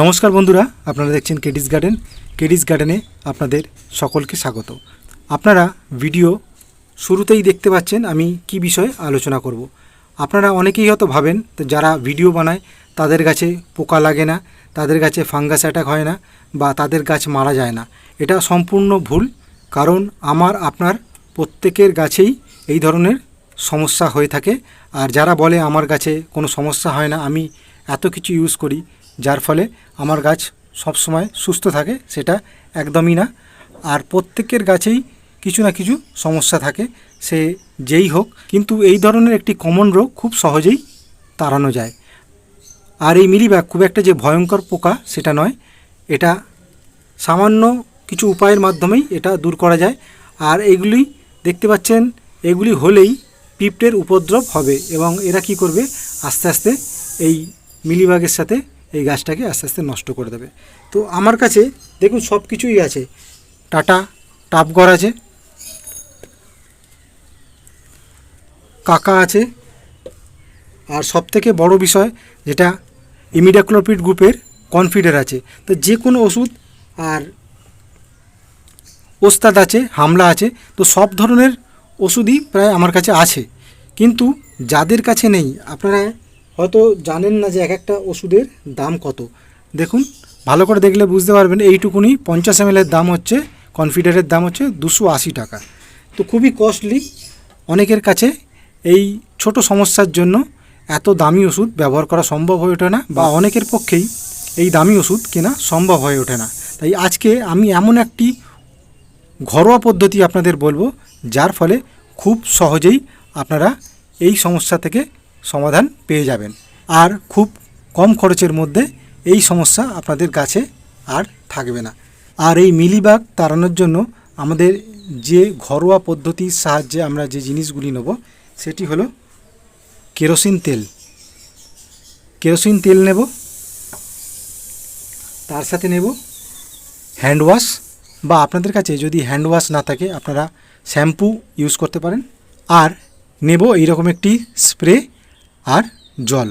নমস্কার বন্ধুরা, আপনারা দেখছেন কেডিস গার্ডেন কেডিস গার্ডেনে আপনাদের সকলকে স্বাগত। আপনারা ভিডিও শুরুতেই দেখতে পাচ্ছেন আমি কি বিষয়ে আলোচনা করব। আপনারা অনেকেই হয়তো ভাবেন যারা ভিডিও বানায়, তাদের গাছে পোকা লাগে না, তাদের গাছে ফাঙ্গাস অ্যাটাক হয় না, বা তাদের গাছ মারা যায় না। এটা সম্পূর্ণ ভুল, কারণ আমার, আপনার প্রত্যেকের গাছেই এই ধরনের সমস্যা হয়ে থাকে। আর যারা বলে আমার গাছে কোনো সমস্যা হয় না, আমি এত কিছু ইউজ করি যার ফলে আমার গাছ সব সময় সুস্থ থাকে, সেটা একদমই না। আর প্রত্যেকের গাছেই কিছু না কিছু সমস্যা থাকে, সে যেই হোক। কিন্তু এই ধরনের একটি কমন রোগ খুব সহজেই তাড়ানো যায়। আর এই মিলিবাগ খুব একটা যে ভয়ঙ্কর পোকা সেটা নয়, এটা সামান্য কিছু উপায়ের মাধ্যমেই এটা দূর করা যায়। আর এগুলি দেখতে পাচ্ছেন, এগুলি হলেই পিঁপড়ের উপদ্রব হবে এবং এরা কি করবে? আস্তে আস্তে এই মিলিবাগের সাথে এই গাছটাকে আস্তে আস্তে নষ্ট করে দেবে। তো আমার কাছে দেখুন সব কিছুই আছে। টাটা টাপগড় আছে। কাকা আছে। আর সবথেকে বড় বিষয় যেটা ইমিডাক্লোপিড গ্রুপের কনফিডার আছে। তো যে কোনো ওষুধ আর ওস্তাদ আছে, হামলা আছে, তো সব ধরনের ওষুধই প্রায় আমার কাছে আছে। কিন্তু যাদের কাছে নেই, আপনারা হয়তো জানেন না যে এক একটা ওষুধের দাম কত। দেখুন, ভালো করে দেখলে বুঝতে পারবেন এইটুকুনি পঞ্চাশ এম দাম হচ্ছে কনফিডারের দাম হচ্ছে দুশো আশি টাকা। তো খুবই কস্টলি অনেকের কাছে এই ছোট সমস্যার জন্য এত দামি ওষুধ ব্যবহার করা সম্ভব হয়ে ওঠে না বা অনেকের পক্ষেই এই দামি ওষুধ কেনা সম্ভব হয়ে ওঠে না। তাই আজকে আমি এমন একটি ঘরোয়া পদ্ধতি আপনাদের বলব, যার ফলে খুব সহজেই আপনারা এই সমস্যা থেকে সমাধান পেয়ে যাবেন। আর খুব কম খরচের মধ্যে এই সমস্যা আপনাদের গাছে আর থাকবে না। আর এই মিলিবাগ তাড়ানোর জন্য আমাদের যে ঘরোয়া পদ্ধতির সাহায্যে আমরা যে জিনিসগুলি নেব, সেটি হলো কেরোসিন তেল। কেরোসিন তেল নেব, তার সাথে নেব হ্যান্ড ওয়াশ বা আপনাদের কাছে যদি হ্যান্ড ওয়াশ না থাকে, আপনারা শ্যাম্পু ইউজ করতে পারেন। আর নেব এইরকম একটি স্প্রে আর জল।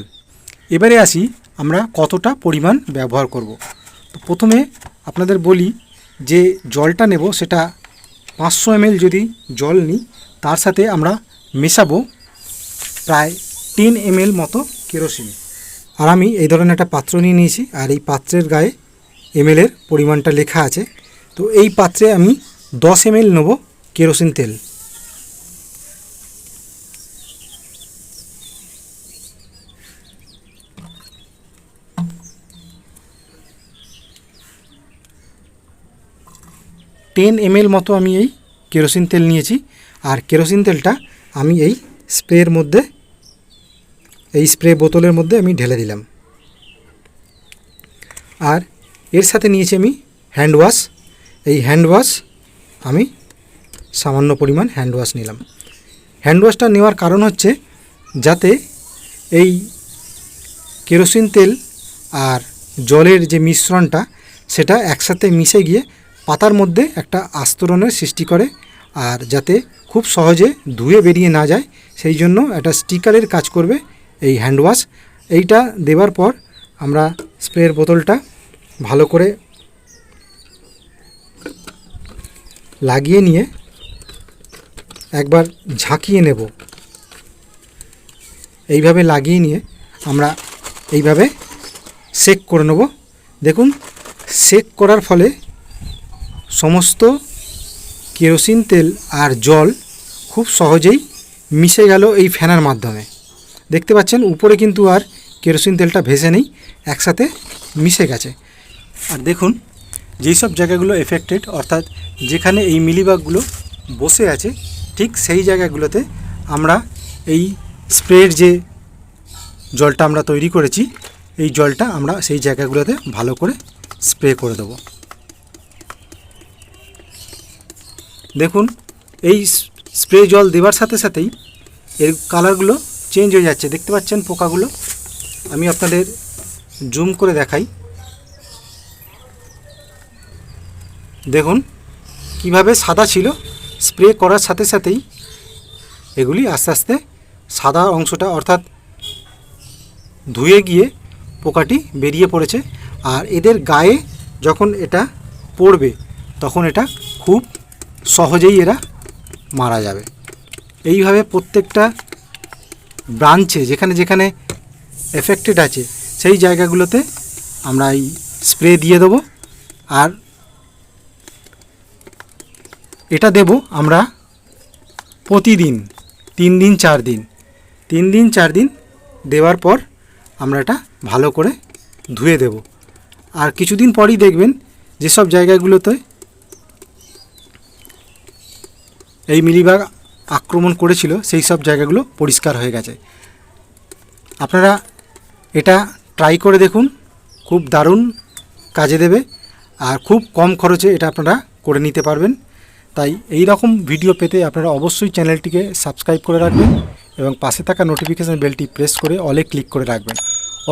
এবারে আসি আমরা কতটা পরিমাণ ব্যবহার করব। তো প্রথমে আপনাদের বলি যে জলটা নেব সেটা পাঁচশো এমএল যদি জল নিই, তার সাথে আমরা মেশাবো প্রায় টেন এমএল মতো কেরোসিন। আর আমি এই ধরনের একটা পাত্র নিয়ে নিয়েছি, আর এই পাত্রের গায়ে এমএলের পরিমাণটা লেখা আছে। তো এই পাত্রে আমি দশ এমএল নেব কেরোসিন তেল। টেন এমএল মতো আমি এই কেরোসিন তেল নিয়েছি। আর কেরোসিন তেলটা আমি এই স্প্রের মধ্যে, এই স্প্রে বোতলের মধ্যে আমি ঢেলে দিলাম। আর এর সাথে নিয়েছি আমি হ্যান্ড ওয়াশ এই হ্যান্ড ওয়াশ আমি সামান্য পরিমাণ হ্যান্ড ওয়াশ নিলাম। হ্যান্ড ওয়াশটা নেওয়ার কারণ হচ্ছে যাতে এই কেরোসিন তেল আর জলের যে মিশ্রণটা, সেটা একসাথে মিশে গিয়ে পাতার মধ্যে একটা আস্তরণের সৃষ্টি করে আর যাতে খুব সহজে ধুয়ে বেরিয়ে না যায়, সেই জন্য একটা স্টিকারের কাজ করবে এই হ্যান্ড ওয়াশ এইটা দেওয়ার পর আমরা স্প্রের বোতলটা ভালো করে লাগিয়ে নিয়ে একবার ঝাঁকিয়ে নেব। এইভাবে লাগিয়ে নিয়ে আমরা এইভাবে সেক করে নেব। দেখুন, সেক করার ফলে সমস্ত কেরোসিন, তেল আর জল খুব সহজেই মিশে গেল এই ফ্যানের মাধ্যমে। দেখতে পাচ্ছেন, উপরে কিন্তু আর কেরোসিন, তেলটা ভেসে নেই, একসাথে মিশে গেছে। আর দেখুন, যেই সব জায়গাগুলো এফেক্টেড অর্থাৎ যেখানে এই মিলিবাগগুলো বসে আছে, ঠিক সেই জায়গাগুলোতে আমরা এই স্প্রের যে জলটা আমরা তৈরি করেছি, এই জলটা আমরা সেই জায়গাগুলোতে ভালো করে স্প্রে করে দেবো। দেখুন, এই স্প্রে জল দেওয়ার সাথে সাথেই এর কালারগুলো চেঞ্জ হয়ে যাচ্ছে। দেখতে পাচ্ছেন পোকাগুলো? আমি আপনাদের জুম করে দেখাই। দেখুন, কীভাবে সাদা ছিল। স্প্রে করার সাথে সাথেই এগুলি আস্তে আস্তে সাদা অংশটা, অর্থাৎ ধুয়ে গিয়ে পোকাটি বেরিয়ে পড়েছে। আর এদের গায়ে যখন এটা পড়বে, তখন এটা খুব সহজেই এরা মারা যাবে। এইভাবে প্রত্যেকটা ব্রাঞ্চে যেখানে যেখানে এফেক্টেড আছে, সেই জায়গাগুলোতে আমরা এই স্প্রে দিয়ে দেবো। আর এটা দেব আমরা প্রতিদিন, তিন দিন, চার দিন। তিন দিন, চার দিন দেওয়ার পর আমরা এটা ভালো করে ধুয়ে দেব। আর কিছুদিন পরই দেখবেন যেসব জায়গাগুলোতে এই মিলিবাগ আক্রমণ করেছিল, সেই সব জায়গাগুলো পরিষ্কার হয়ে গেছে। আপনারা এটা ট্রাই করে দেখুন, খুব দারুণ কাজে দেবে আর খুব কম খরচে এটা আপনারা করে নিতে পারবেন। তাই এই রকম ভিডিও পেতে আপনারা অবশ্যই চ্যানেলটিকে সাবস্ক্রাইব করে রাখবেন এবং পাশে থাকা নোটিফিকেশান বেলটি প্রেস করে অলে ক্লিক করে রাখবেন।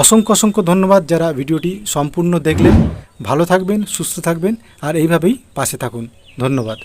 অসংখ্য অসংখ্য ধন্যবাদ যারা ভিডিওটি সম্পূর্ণ দেখলেন। ভালো থাকবেন, সুস্থ থাকবেন আর এইভাবেই পাশে থাকুন। ধন্যবাদ।